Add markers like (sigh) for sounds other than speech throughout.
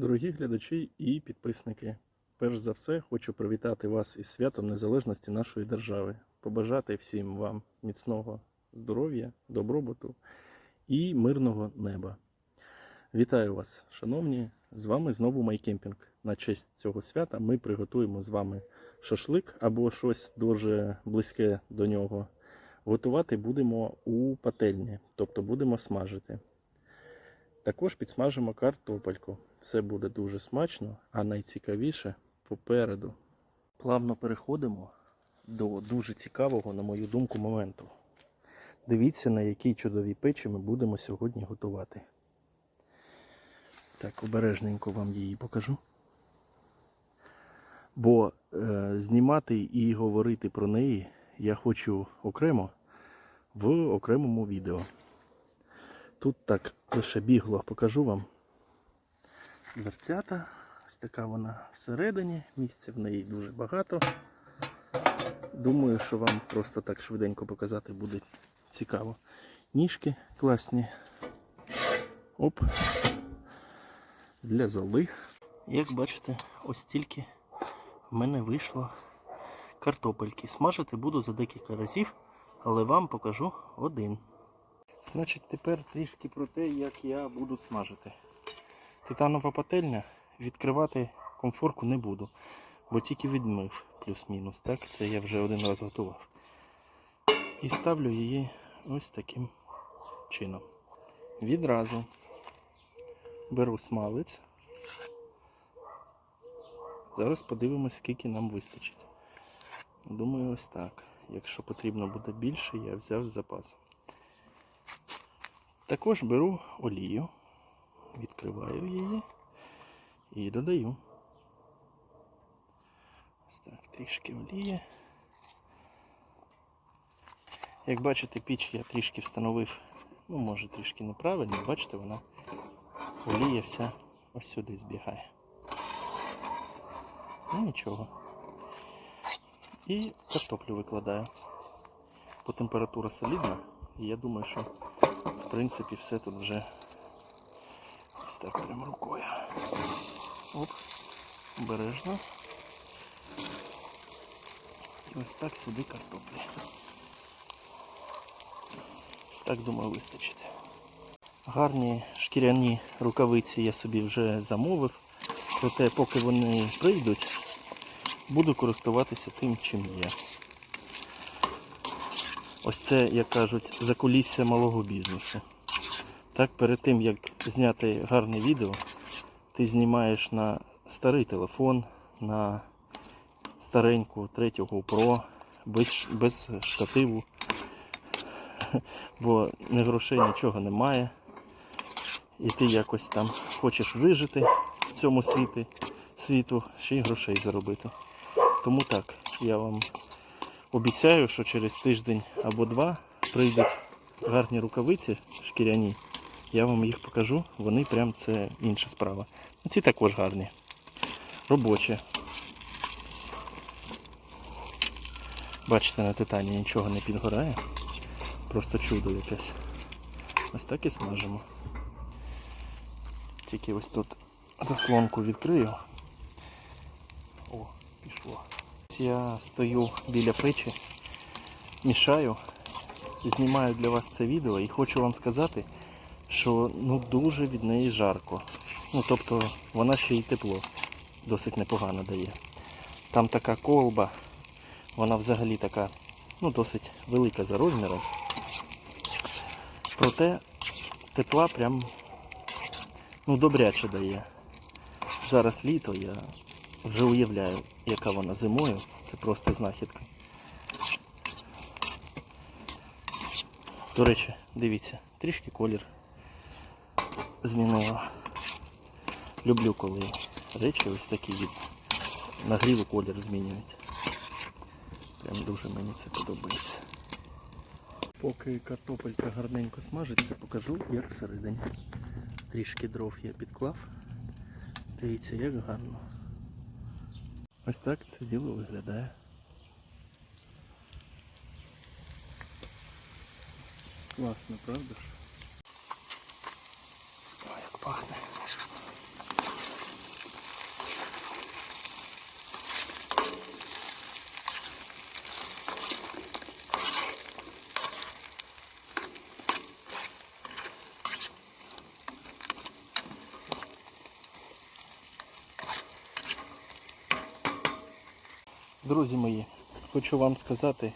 Дорогі глядачі і підписники, перш за все хочу привітати вас із святом незалежності нашої держави, побажати всім вам міцного здоров'я, добробуту і мирного неба. Вітаю вас, шановні! З вами знову Майкемпінг. На честь цього свята ми приготуємо з вами шашлик або щось дуже близьке до нього. Готувати будемо у пательні, тобто будемо смажити. Також підсмажимо картопельку. Все буде дуже смачно, а найцікавіше попереду. Плавно переходимо до дуже цікавого, на мою думку, моменту. Дивіться, на якій чудовій печі ми будемо сьогодні готувати. Так, обережненько вам її покажу. Бо е, знімати і говорити про неї я хочу окремо в окремому відео. Тут так лише бігло покажу вам дверцята. Ось така вона всередині. Місця в неї дуже багато. Думаю, що вам просто так швиденько показати буде цікаво. Ніжки класні. Оп. Для золи. Як бачите, ось тільки в мене вийшло картопельки. Смажити буду за декілька разів, але вам покажу один. Значить, тепер трішки про те, як я буду смажити. Титанова пательня відкривати комфорку не буду, бо тільки відмив плюс-мінус. Так, це я вже один раз готував. І ставлю її ось таким чином. Відразу беру смалець. Зараз подивимось, скільки нам вистачить. Думаю, ось так. Якщо потрібно буде більше, я взяв з запасом. Також беру олію, відкриваю її і додаю. Ось так, трішки олії. Як бачите, піч я трішки встановив, ну може трішки неправильно, бачите, вона олія вся ось сюди збігає. Ну нічого. І картоплю викладаю. Бо температура солідна, і я думаю, що в принципі все тут вже прямо рукою. Оп, обережно. І ось так сюди картоплі. Ось так, думаю, вистачить. Гарні шкіряні рукавиці я собі вже замовив. Проте, поки вони прийдуть, буду користуватися тим, чим є. Ось це, як кажуть, закулісся малого бізнесу. Так, перед тим, як зняти гарне відео, ти знімаєш на старий телефон, на стареньку третього Pro, без, без штативу, бо ні грошей нічого немає. І ти якось там хочеш вижити в цьому світі, світу, ще й грошей заробити. Тому так, я вам обіцяю, що через тиждень або два прийдуть гарні рукавиці шкіряні. Я вам їх покажу, вони прям це інша справа. Ці також гарні. Робочі. Бачите, на титані нічого не підгорає. Просто чудо якесь. Ось так і смажимо. Тільки ось тут заслонку відкрию. О, пішло. Я стою біля печі, мішаю, знімаю для вас це відео і хочу вам сказати, що ну дуже від неї жарко. Ну тобто вона ще й тепло досить непогано дає. Там така колба, вона взагалі така ну досить велика за розміром. Проте тепла прям ну добряче дає. Зараз літо я вже уявляю, яка вона зимою. Це просто знахідка. До речі, дивіться, трішки колір змінила. Люблю, коли речі ось такі від нагріву колір змінюють. Прям дуже мені це подобається. Поки картопелька гарненько смажиться, покажу, як всередині. Трішки дров я підклав. Дивіться, як гарно. Ось так це діло виглядає. Класно, правда ж? Друзі мої, хочу вам сказати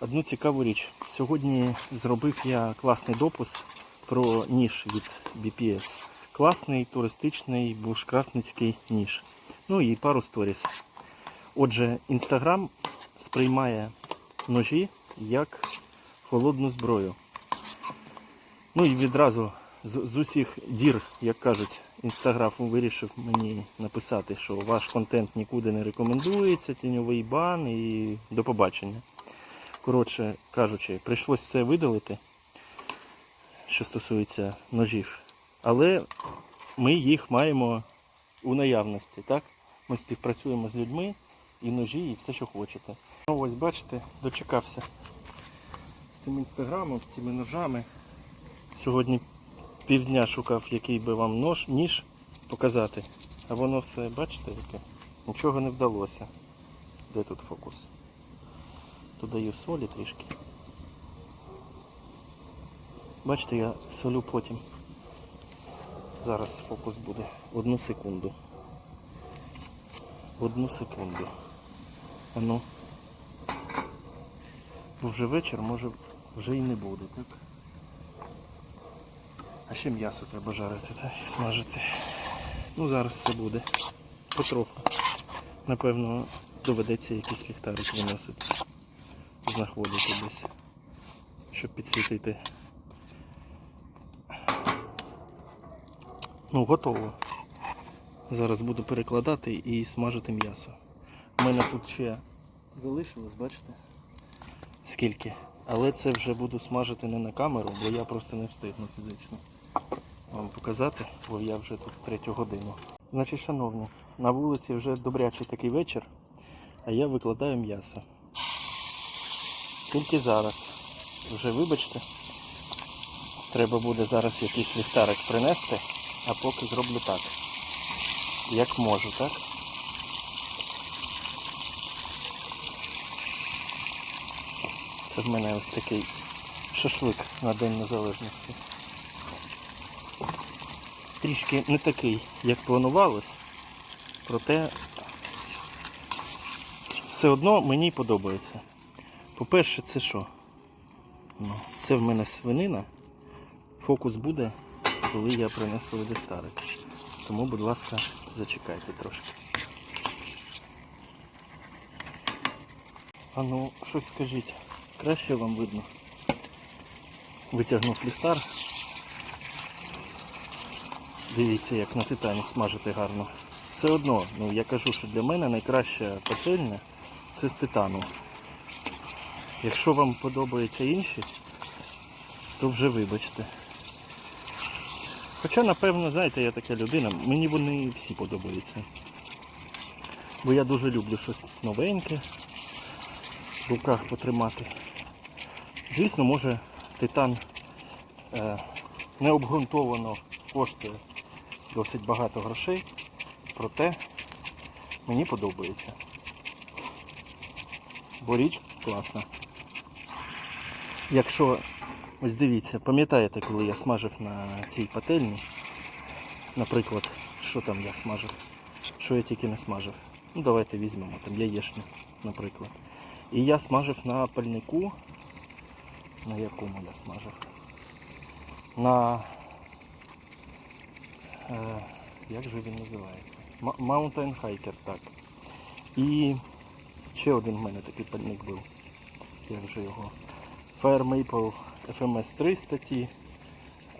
одну цікаву річ. Сьогодні зробив я класний допис про ніж від BPS. Класний туристичний бушкрафтницький ніж. Ну і пару сторіс. Отже, Інстаграм сприймає ножі як холодну зброю. Ну і відразу з, з усіх дір, як кажуть, інстаграф вирішив мені написати, що ваш контент нікуди не рекомендується, тіньовий бан і до побачення. Коротше кажучи, прийшлось все видалити, що стосується ножів. Але ми їх маємо у наявності, так? Ми співпрацюємо з людьми і ножі, і все, що хочете. Ну, ось бачите, дочекався з цим інстаграмом, з цими ножами. Сьогодні півдня шукав, який би вам нож, ніж показати. А воно все, бачите, яке? Нічого не вдалося. Де тут фокус? Додаю солі трішки. Бачите, я солю потім. Зараз фокус буде. Одну секунду. Одну секунду. Ану. Бо вже вечір, може вже і не буде, так? А ще м'ясо треба жарити, так? Смажити. Ну зараз це буде. Потроху. Напевно, доведеться якийсь ліхтарик виносити. Знаходити десь. Щоб підсвітити. Ну, готово. Зараз буду перекладати і смажити м'ясо. У мене тут ще залишилось, бачите? Скільки. Але це вже буду смажити не на камеру, бо я просто не встигну фізично вам показати, бо я вже тут третю годину. Значить, шановні, на вулиці вже добрячий такий вечір, а я викладаю м'ясо. Тільки зараз. Вже вибачте, треба буде зараз якийсь ліхтарик принести, а поки зроблю так. Як можу, так? Це в мене ось такий шашлик на День Незалежності. Трішки не такий, як планувалось, проте все одно мені подобається. По-перше, це що? Ну, це в мене свинина. Фокус буде, коли я принесу ліхтарик. Тому, будь ласка, зачекайте трошки. А ну, щось скажіть, краще вам видно? Витягнув ліхтар. Дивіться, як на титані смажити гарно. Все одно, ну я кажу, що для мене найкраща пательня це з титану. Якщо вам подобаються інші, то вже вибачте. Хоча, напевно, знаєте, я така людина, мені вони всі подобаються. Бо я дуже люблю щось новеньке в руках потримати. Звісно, може титан е, необґрунтовано коштує досить багато грошей, проте мені подобається. Бо річ класна. Якщо, ось дивіться, пам'ятаєте, коли я смажив на цій пательні, наприклад, що там я смажив, що я тільки не смажив. Ну давайте візьмемо там яєчню, наприклад. І я смажив на пальнику, на якому я смажив? На як же він називається? Mountain Hiker, так. І ще один в мене такий пальник був. Як же його? Fire Maple FMS 300 T,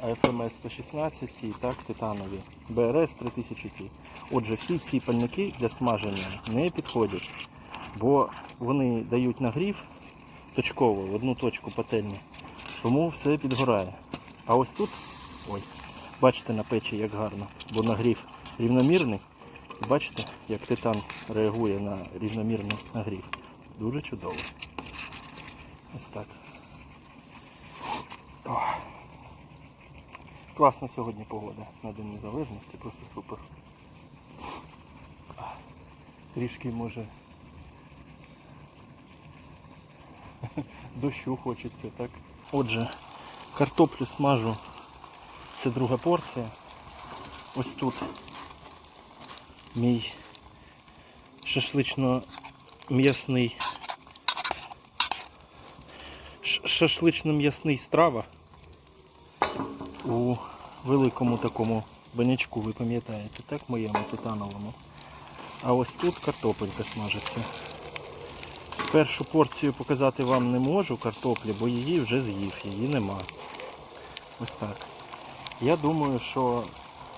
FMS 116 T, так, титанові. BRS 3000 T. Отже, всі ці пальники для смаження не підходять, бо вони дають нагрів точково в одну точку пательні, тому все підгорає. А ось тут, ой, Бачите на печі як гарно, бо нагрів рівномірний. Бачите, як титан реагує на рівномірний нагрів. Дуже чудово. Ось так. О. Класна сьогодні погода на День Незалежності, просто супер. Трішки може (laughs) дощу хочеться, так? Отже, картоплю смажу це друга порція. Ось тут мій шашлично м'ясний. Шашлично-м'ясний страва у великому такому банячку, ви пам'ятаєте, так, моєму титановому. А ось тут картопелька смажиться. Першу порцію показати вам не можу картоплі, бо її вже з'їв, її нема. Ось так. Я думаю, що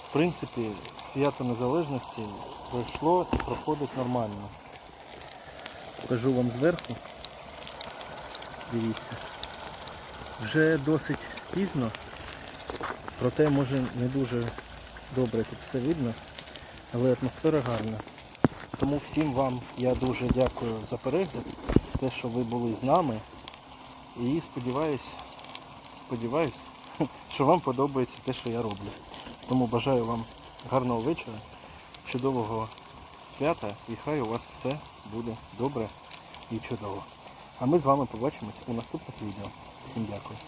в принципі свято Незалежності пройшло і проходить нормально. Покажу вам зверху. Дивіться. Вже досить пізно, проте може не дуже добре тут все видно, але атмосфера гарна. Тому всім вам я дуже дякую за перегляд, те, що ви були з нами. І сподіваюсь, сподіваюсь, що вам подобається те, що я роблю. Тому бажаю вам гарного вечора, чудового свята і хай у вас все буде добре і чудово. А ми з вами побачимось у наступних відео. Всім дякую.